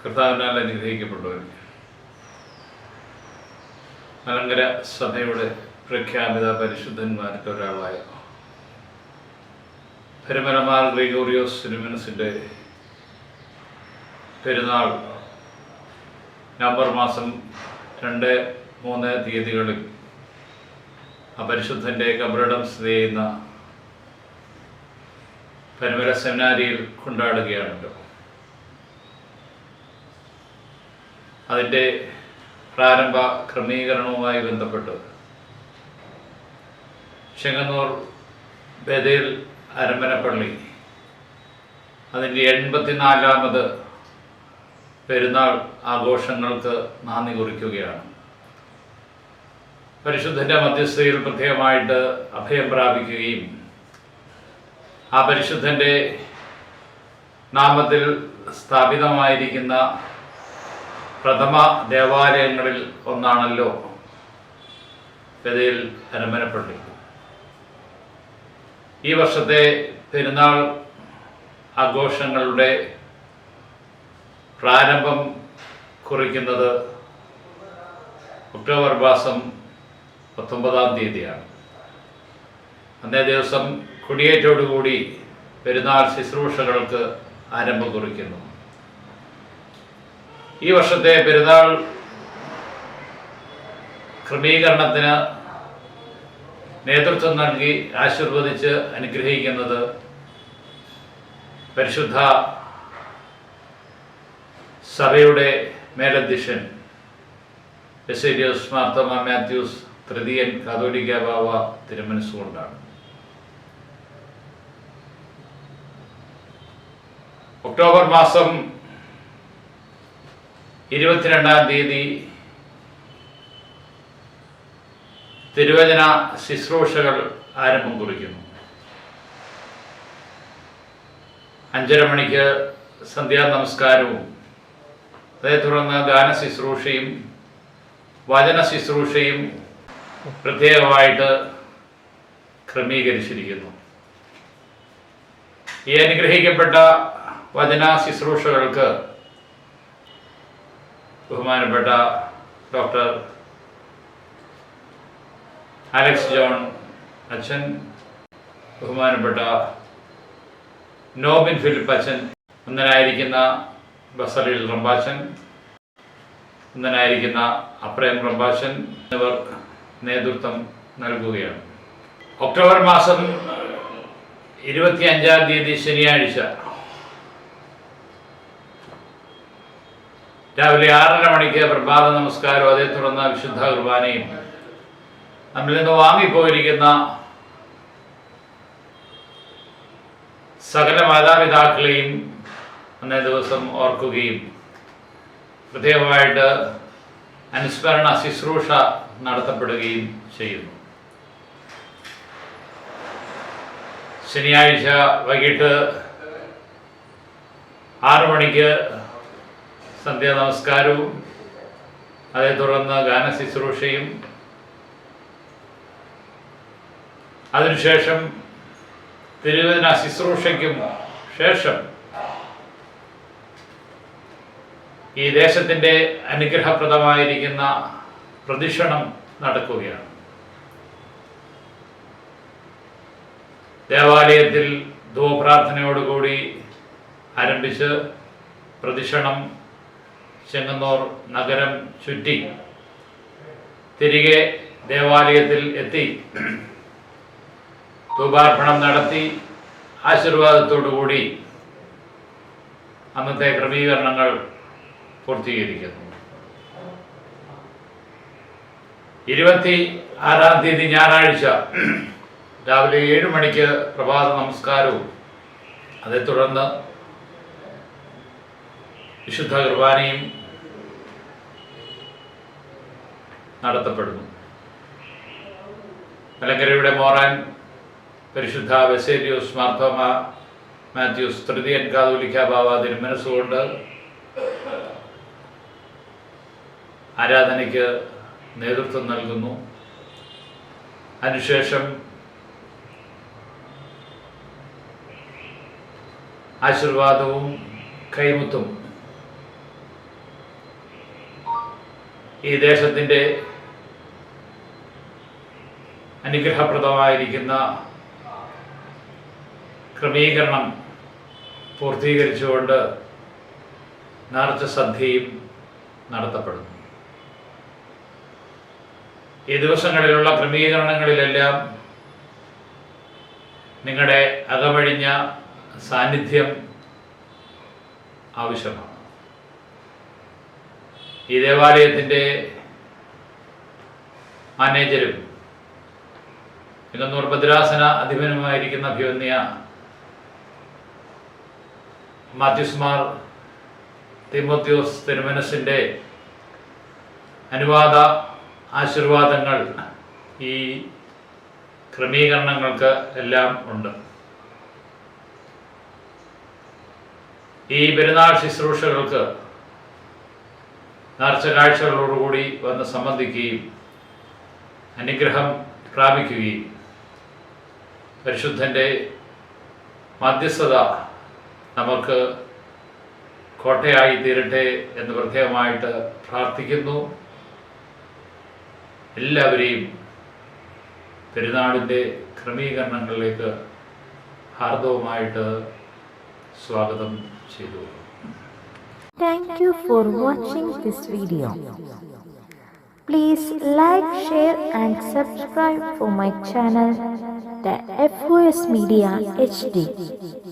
കർത്താവിനാൽ അനുഗ്രഹിക്കപ്പെട്ടവർ മലങ്കര സഭയുടെ പ്രഖ്യാപിത പരിശുദ്ധന്മാർക്ക് ഒരാളായ പെരുമലമാർ ഗ്രിഗോറിയോസ് സിനിമനസിന്റെ പെരുന്നാൾ നവംബർ മാസം രണ്ട് മൂന്ന് തീയതികളിൽ ആ പരിശുദ്ധന്റെ കബറിടം സ്ഥിതി ചെയ്യുന്ന പരമര സെമിനാരിയിൽ കൊണ്ടാടുകയാണല്ലോ. അതിന്റെ പ്രാരംഭ ക്രമീകരണവുമായി ബന്ധപ്പെട്ട്. ചെങ്ങന്നൂർ ബദേൽ അരമ്പനപ്പള്ളി അതിന്റെ എൺപത്തിനാലാമത് പെരുന്നാൾ ആഘോഷങ്ങൾക്ക് നാന്ദി കുറിക്കുകയാണ്. പരിശുദ്ധന്റെ മധ്യസ്ഥയിൽ പ്രത്യേകമായിട്ട് അഭയം പ്രാപിക്കുകയും ആ പരിശുദ്ധന്റെ നാമത്തിൽ സ്ഥാപിതമായിരിക്കുന്ന പ്രഥമ ദേവാലയങ്ങളിൽ ഒന്നാണല്ലോ പെതയിൽ ഹനുമനപ്പള്ളി. ഈ വർഷത്തെ പെരുന്നാൾ ആഘോഷങ്ങളുടെ പ്രാരംഭം കുറിക്കുന്നത് ഒക്ടോബർ മാസം പത്തൊമ്പതാം തീയതിയാണ്. അന്നേ ദിവസം കൊടിയേറ്റോടുകൂടി പെരുന്നാൾ ശുശ്രൂഷകൾക്ക് ആരംഭം കുറിക്കുന്നു. ഈ വർഷത്തെ പെരുന്നാൾ ക്രമീകരണത്തിന് നേതൃത്വം നൽകി ആശീർവദിച്ച് അനുഗ്രഹിക്കുന്നത് പരിശുദ്ധ സഭയുടെ മേലധ്യക്ഷൻ ബെസേരിയോസ് മാർത്തമ മാത്യൂസ് തൃതീയൻ കാതോലിക്ക ബാവ തിരുമനസ്സുകൊണ്ടാണ് ഒക്ടോബർ മാസം ഇരുപത്തിരണ്ടാം തീയതി തിരുവചന ശുശ്രൂഷകൾ ആരംഭം കുറിക്കുന്നു. അഞ്ചര മണിക്ക് സന്ധ്യാ നമസ്കാരവും അതേ തുടർന്ന് ഗാന ശുശ്രൂഷയും വചന ശുശ്രൂഷയും പ്രത്യേകമായിട്ട് ക്രമീകരിച്ചിരിക്കുന്നു. ഈ അനുഗ്രഹിക്കപ്പെട്ട വചന ശുശ്രൂഷകൾക്ക് ബഹുമാനപ്പെട്ട ഡോക്ടർ അലക്സ് ജോൺ അച്ഛൻ ബഹുമാനപ്പെട്ട നോബിൻ ഫിലിപ്പ് അച്ഛൻ ഒന്നനായിരിക്കുന്ന ബസറിൽ റംബാച്ചൻ ഒന്നനായിരിക്കുന്ന അപ്രേം റംബാച്ചൻ എന്നിവർ നേതൃത്വം നൽകുകയാണ്. ഒക്ടോബർ മാസം ഇരുപത്തി അഞ്ചാം തീയതി ശനിയാഴ്ച രാവിലെ ആറര മണിക്ക് പ്രഭാത നമസ്കാരവും അതേ തുടർന്ന് വിശുദ്ധ കുർബാനയും നമ്മിൽ നിന്ന് വാങ്ങിപ്പോയിരിക്കുന്ന സകല മാതാപിതാക്കളെയും അന്നേ ദിവസം ഓർക്കുകയും പ്രത്യേകമായിട്ട് അനുസ്മരണ ശുശ്രൂഷ നടത്തപ്പെടുകയും ചെയ്യുന്നു. ശനിയാഴ്ച വൈകിട്ട് ആറു മണിക്ക് സന്ധ്യാ നമസ്കാരവും അതേ തുടർന്ന് ഗാന ശുശ്രൂഷയും. അതിനുശേഷം തിരുവചന ശുശ്രൂഷയ്ക്കും ശേഷം ഈ ദേശത്തിന്റെ അനുഗ്രഹപ്രദമായിരിക്കുന്ന പ്രദക്ഷിണം നടക്കുകയാണ്. ദേവാലയത്തിൽ ധൂപ്രാർത്ഥനയോടുകൂടി ആരംഭിച്ച് പ്രദക്ഷിണം ചെങ്ങന്നൂർ നഗരം ചുറ്റി തിരികെ ദേവാലയത്തിൽ എത്തി ധൂപാർപ്പണം നടത്തി ആശീർവാദത്തോടുകൂടി അന്നത്തെ ക്രമീകരണങ്ങൾ പൂർത്തീകരിക്കുന്നു. ഇരുപത്തി ആറാം തീയതി ഞായറാഴ്ച രാവിലെ ഏഴ് മണിക്ക് പ്രഭാത നമസ്കാരവും. അതേ തുടർന്ന് വിശുദ്ധ കുർബാനയും നടത്തപ്പെടുന്നു. മലങ്കരയുടെ മോറാൻ പരിശുദ്ധ വെസേരിയോസ് മാർത്തോമ മാത്യൂസ് തൃതീയൻ കാതോലിക്ക ബാബ തിരുമനസ്സുകൊണ്ട് ആരാധനയ്ക്ക് നേതൃത്വം നൽകുന്നു. അതിനുശേഷം ആശീർവാദവും കൈമുത്തും ഈ ദേശത്തിന്റെ അനുഗ്രഹപ്രദമായിരിക്കുന്ന ക്രമീകരണം പൂർത്തീകരിച്ചുകൊണ്ട് നേർച്ച സദ്യയും നടത്തപ്പെടുന്നു. ഈ ദിവസങ്ങളിലുള്ള ക്രമീകരണങ്ങളിലെല്ലാം നിങ്ങളുടെ അകമഴിഞ്ഞ സാന്നിധ്യം ആവശ്യമാണ്. ഈ ദേവാലയത്തിന്റെ മാനേജരും ഇന്നൂർ ഭദ്രാസന അധിപനുമായിരിക്കുന്ന അഭിവന്യ മാത്യുസ്മാർ തിമോത്യോസ് തിരുമനസിന്റെ അനുവാദ ആശീർവാദങ്ങൾ ഈ ക്രമീകരണങ്ങൾക്ക് എല്ലാം ഉണ്ട്. ഈ പെരുന്നാൾ ശുശ്രൂഷകൾക്ക് നേർച്ച കാഴ്ചകളോടുകൂടി വന്ന് സംബന്ധിക്കുകയും അനുഗ്രഹം പ്രാപിക്കുകയും പരിശുദ്ധന്റെ മധ്യസ്ഥത നമുക്ക് കോട്ടയായി തീരട്ടെ എന്ന് പ്രത്യേകമായിട്ട് പ്രാർത്ഥിക്കുന്നു. എല്ലാവരെയും പെരുന്നാളിന്റെ ക്രമീകരണങ്ങളിലേക്ക് ഹാർദവുമായിട്ട് സ്വാഗതം ചെയ്തു. Thank you for watching this video. Please like, share and subscribe for my channel, the FOS Media HD.